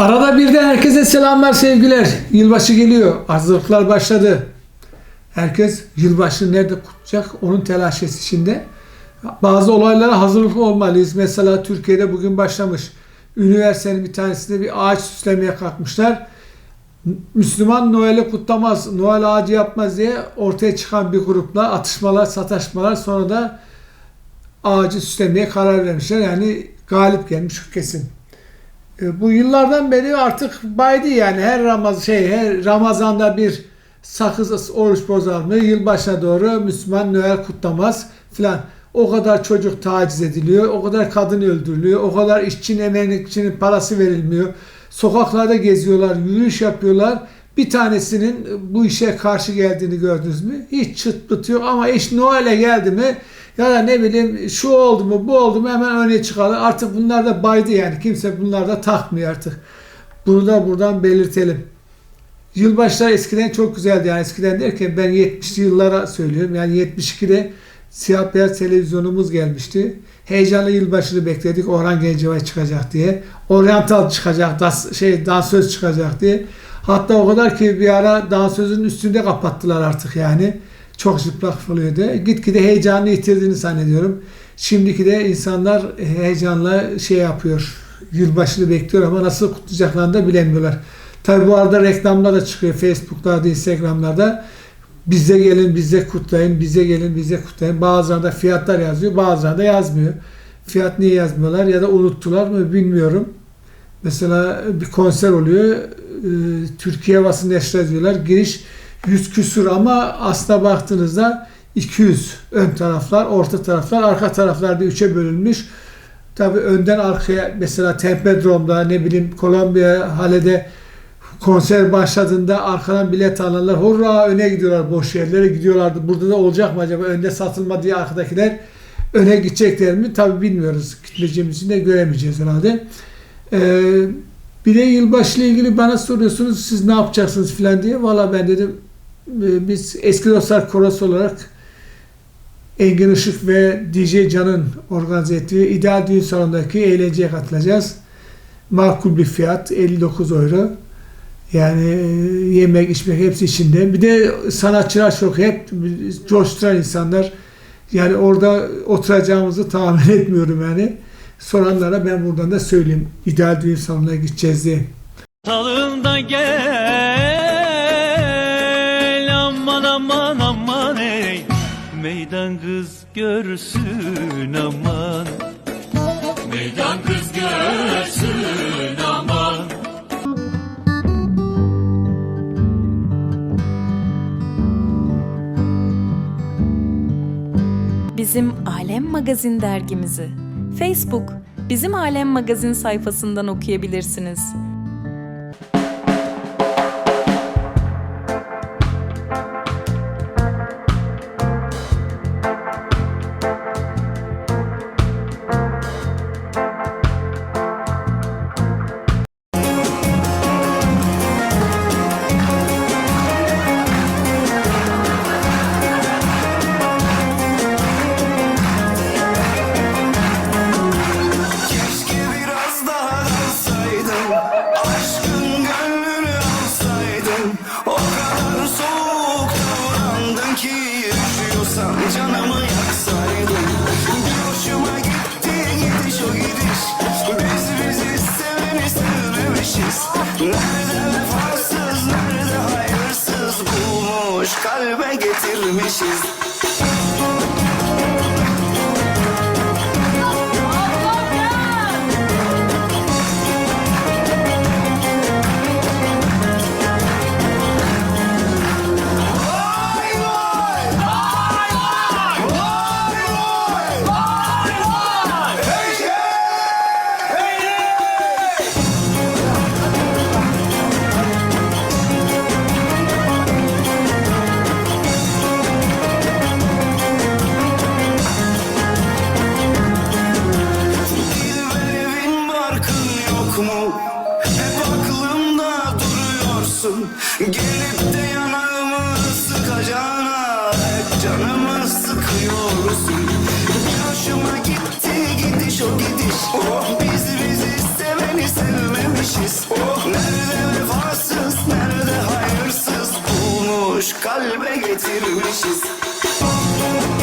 Arada birden herkese selamlar sevgiler. Yılbaşı geliyor. Hazırlıklar başladı. Herkes yılbaşı nerede kutlayacak onun telaşesi içinde. Bazı olaylara hazırlıklı olmalıyız. Mesela Türkiye'de bugün başlamış. Üniversitenin bir tanesinde bir ağaç süslemeye kalkmışlar. Müslüman Noel'i kutlamaz, Noel ağacı yapmaz diye ortaya çıkan bir grupla atışmalar, sataşmalar sonra da ağacı süslemeye karar vermişler. Yani galip gelmiş kesin. E, Bu yıllardan beri artık baydı yani her Ramaz şey her Ramazan'da bir sakız oruç bozar mı? Yılbaşına doğru Müslüman Noel kutlamaz filan. O kadar çocuk taciz ediliyor, o kadar kadın öldürülüyor, o kadar işçinin emekçinin parası verilmiyor. Sokaklarda geziyorlar, yürüyüş yapıyorlar. Bir tanesinin bu işe karşı geldiğini gördünüz mü? Hiç çıt pıt ama iş Noel'e geldi mi ya da ne bileyim şu oldu mu bu oldu mu hemen öne çıkarlar. Artık bunlar da baydı yani. Kimse bunlar da takmıyor artık. Bunu da buradan belirtelim. Yılbaşlar eskiden çok güzeldi. Yani eskiden derken ben 70'li yıllara söylüyorum. Yani 72'de siyah beyaz televizyonumuz gelmişti. Heyecanlı yılbaşını bekledik. Orhan Gencebay çıkacak diye. Oriental çıkacak, şey dansöz çıkacak diye. Hatta o kadar ki bir ara dansözün üstünde kapattılar artık yani. Çok çıplak oluyordu. Gitgide heyecanını yitirdiğini zannediyorum. Şimdiki de insanlar heyecanla şey yapıyor. Yılbaşını bekliyor ama nasıl kutlayacaklarını da bilemiyorlar. Tabi bu arada reklamlar da çıkıyor Facebook'larda, Instagram'larda. Bize gelin, bize kutlayın, bize gelin, bize kutlayın. Bazılarında fiyatlar yazıyor, bazılarında yazmıyor. Fiyat niye yazmıyorlar ya da unuttular mı bilmiyorum. Mesela bir konser oluyor. e, Türkiye havasını neşre diyorlar. Giriş 100 küsur ama aslına baktığınızda 200 ön taraflar, orta taraflar, arka taraflar da 3'e bölünmüş. Tabii önden arkaya mesela Tempedrome'da ne bileyim Kolombiya Hale'de konser başladığında arkadan bilet alanlar hurra öne gidiyorlar boş yerlere gidiyorlardı. Burada da olacak mı acaba önde satılma diye arkadakiler öne gidecekler mi? Tabii bilmiyoruz. Gitmeyeceğimiz de göremeyeceğiz herhalde. Ee, bir de yılbaşı ile ilgili bana soruyorsunuz siz ne yapacaksınız filan diye. Valla ben dedim e, biz eski dostlar korosu olarak Engin Işık ve DJ Can'ın organize ettiği İdeal Düğün Salonu'ndaki eğlenceye katılacağız. Makul bir fiyat 59 euro. Yani e, yemek, içmek hepsi içinde. Bir de sanatçılar çok hep coşturan insanlar. Yani orada oturacağımızı tahmin etmiyorum yani. Soranlara ben buradan da söyleyeyim. İdeal düğün salonuna gideceğiz diye. Salında gel aman aman aman ey Meydan kız görsün aman Meydan kız görsün aman Bizim Alem Magazin dergimizi Facebook Bizim Alem Magazin sayfasından okuyabilirsiniz. Kalbe getirmişiz Vay musun? Gelip de yanağımı sıkacağına hep canımı sıkıyorsun. Bir hoşuma gitti gidiş o gidiş. Oh biz bizi seveni sevmemişiz. Oh nerede vefasız nerede hayırsız bulmuş kalbe getirmişiz. Oh,